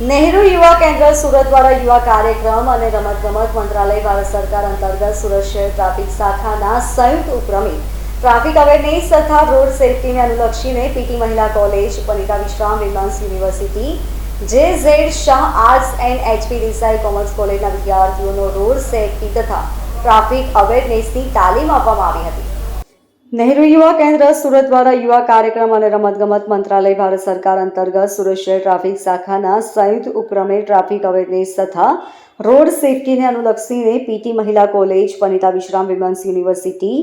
નહેરુ યુવા કેન્દ્ર સુરત દ્વારા યુવા કાર્યક્રમ અને રમતગમત મંત્રાલય ભારત સરકાર અંતર્ગત સુરત શહેર ટ્રાફિક શાખાના સંયુક્ત ઉપક્રમે ટ્રાફિક અવેરનેસ તથા રોડ સેફટીને અનુલક્ષીને પીટી મહિલા college Vanita Vishram women's university J Z Shah arts and HP Desai commerce કોલેજના વિદ્યાર્થીઓનો રોડ સેફટી તથા ટ્રાફિક અવેરનેસની તાલીમ આપવામાં આવી હતી. નહેરુ યુવા કેન્દ્ર સુરત દ્વારા યુવા કાર્યક્રમ અને રમતગમત મંત્રાલય ભારત સરકાર અંતર્ગત સુરત શહેર ટ્રાફિક શાખાના સંયુક્ત ઉપક્રમે ટ્રાફિક અવેરનેસ તથા રોડ સેફટીને અનુલક્ષીને પીટી મહિલા college Vanita Vishram women's university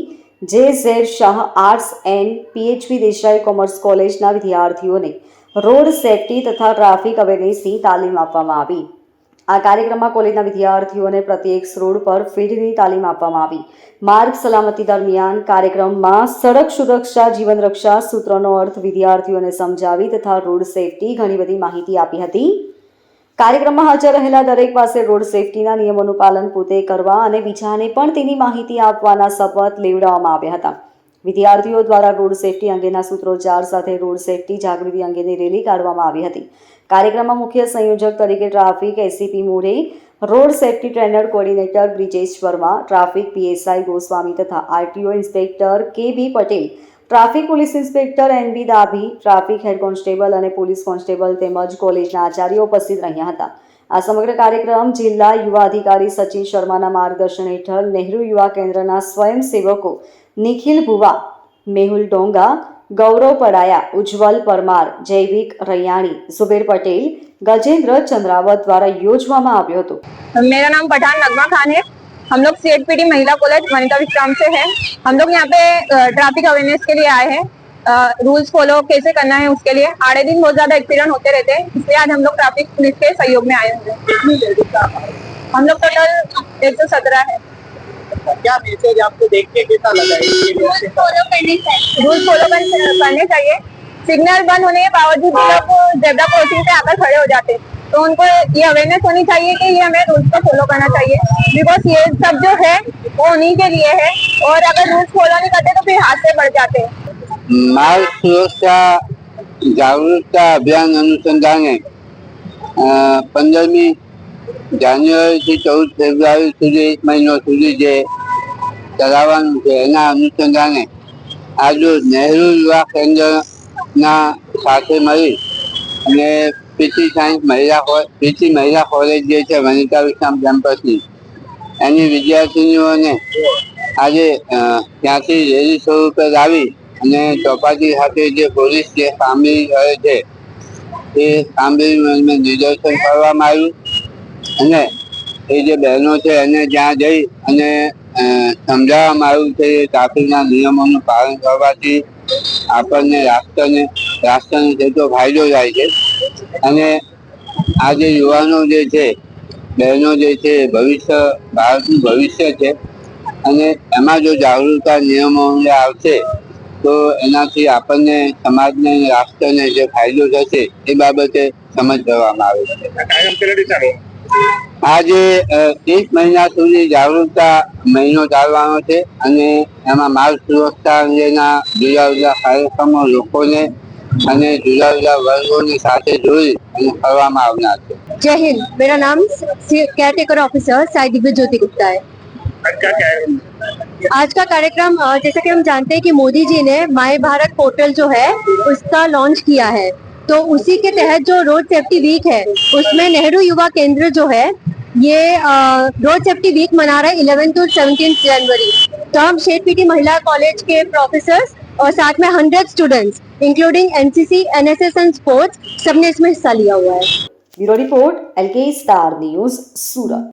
J Z Shah arts and PHP Desai commerce કોલેજના વિદ્યાર્થીઓને રોડ સેફટી તથા ટ્રાફિક અવેરનેસની તાલીમ આપવામાં આવી. આ કાર્યક્રમમાં કોલેજના વિદ્યાર્થીઓને પ્રત્યેક રોડ પર ફિલ્ડની તાલીમ આપવામાં આવી. માર્ગ સલામતી દરમિયાન કાર્યક્રમમાં સડક સુરક્ષા, જીવન રક્ષા સૂત્રનો અર્થ વિદ્યાર્થીઓને સમજાવી તથા રોડ સેફટી ઘણી બધી માહિતી આપી હતી. કાર્યક્રમમાં હાજર રહેલા દરેક પાસે રોડ સેફટીના નિયમોનું પાલન પોતે કરવા અને બીજાને પણ તેની માહિતી આપવાના શપથ લેવડાવવામાં આવ્યા હતા. વિદ્યાર્થીઓ દ્વારા રોડ સેફટી અંગેના સૂત્રોચ્ચાર સાથે રોડ સેફટી જાગૃતિ અંગેની રેલી કાઢવામાં આવી હતી. કાર્યક્રમમાં મુખ્ય સંયોજક તરીકે traffic ACP More road safety trainer coordinator Brijesh Verma, traffic PSI Goswami તથા RTO inspector K B Patel, traffic police inspector N B Dabhi traffic head constable અને પોલીસ કોન્સ્ટેબલ તેમજ કોલેજના આચાર્યો ઉપસ્થિત રહ્યા હતા. આ સમગ્ર કાર્યક્રમ જિલ્લા યુવા અધિકારી સચિન શર્માના માર્ગદર્શન હેઠળ નહેરુ યુવા કેન્દ્રના સ્વયંસેવકો નિખિલ ભુવા મેહુલ ડોંગા ગૌરવ પડાયા ઉજ્જવલ પરમાર જૈવિક રૈયાણી ઝુબેર પટેલ ગજેન્દ્ર ચંદ્રાવત દ્વારા યોજવામાં આવ્યો હતો मेरा नाम पठान नगमा खान है हम लोग सी पीटी महिला कॉलेज वनिता विश्राम से हैं हम लोग यहाँ पे ट्रैफिक अवेयरनेस के लिए आए हैं रूल्स फॉलो कैसे करना है उसके लिए आड़े दिन बहुत ज्यादा एक्सीडेंट होते रहते हैं इसलिए आज हम लोग ट्रैफिक पुलिस के सहयोग में आए हुए हैं हम लोग टोटल एक सौ सत्रह है क्या मैसेज आपको देख के कैसा लगा रूल फॉलो करने चाहिए। रूल फॉलो करने चाहिए। सिग्नल बंद होने के बावजूद भी लोग जेबरा क्रॉसिंग पे आकर खड़े हो जाते तो उनको ये अवेयरनेस होनी चाहिए कि ये हमें रूल्स को फॉलो करना चाहिए। बिकॉज़ ये सब जो है वो उन्हीं के लिए है। और अगर रूल्स फॉलो नहीं करते तो फिर हादसे बढ़ जाते हैं। माल सुरक्षा जागरूकता अभियान अनुसंधान है। पंद्रहवीं જાન્યુઆરીથી ચૌદ ફેબ્રુઆરી સુધી, એક મહિનો સુધી જે ચલાવવાનું છે, એના અનુસંધાને આજુ નહેરુ યુવા કેન્દ્રના સાથે મળી અને પીટી સાયન્સ મહિલા પીટી મહિલા કોલેજ જે છે, વનિતા વિશ્રામ કેમ્પસની, એની વિદ્યાર્થીનીઓને આજે ત્યાંથી રેલી સ્વરૂપે લાવી અને ચોપાટી સાથે જે પોલીસ જે કામગીરી કરે છે, એ કામગીરીનું નિદર્શન કરવામાં આવ્યું. અને એ જે બહેનો છે એને ત્યાં જઈ અને સમજાવવામાં આવ્યું છે ટ્રાફિકના નિયમોનું પાલન કરવાથી આપણને રાષ્ટ્રને રાષ્ટ્રને જેટલો ફાયદો થાય છે. અને આ જે યુવાનો જે છે, બહેનો જે છે ભવિષ્ય, ભારતનું ભવિષ્ય છે. અને એમાં જો જાગૃતતા નિયમો આવશે, તો એનાથી આપણને, સમાજને રાષ્ટ્રને જે ફાયદો થશે એ બાબતે સમજ કરવામાં આવે છે. આ કાર્યક્રમ કેટલી ચાલુ આજે અ, એક મહિના સુધી જાગૃતતા મહિનો ચાલવાનો છે અને એમાં માર્ગ સુરક્ષા અંગેના જુદા જુદા કાર્યક્રમો લોકોને અને જુદા જુદા વર્ગોને સાથે જોઈ અને કરવામાં આવનાર છે जय हिंद मेरा नाम care taker officer Sai Divya ज्योति गुप्ता है आज क्या कार्यक्रम आज का कार्यक्रम अ, जैसा कि हम जानते हैं कि मोदी जी ने माई भारत पोर्टल जो है उसका लॉन्च किया है तो उसी के तहत जो रोड सेफ्टी वीक है, उसमें नेहरू युवा केंद्र जो है, ये रोड सेफ्टी वीक मना रहा है इलेवेंथ टू सेवनटीन जनवरी तो हम शेखपीटी महिला कॉलेज के प्रोफेसर और साथ में hundred students including NCC NSS and sports सबने इसमें हिस्सा लिया हुआ है। Bureau report star news Surat.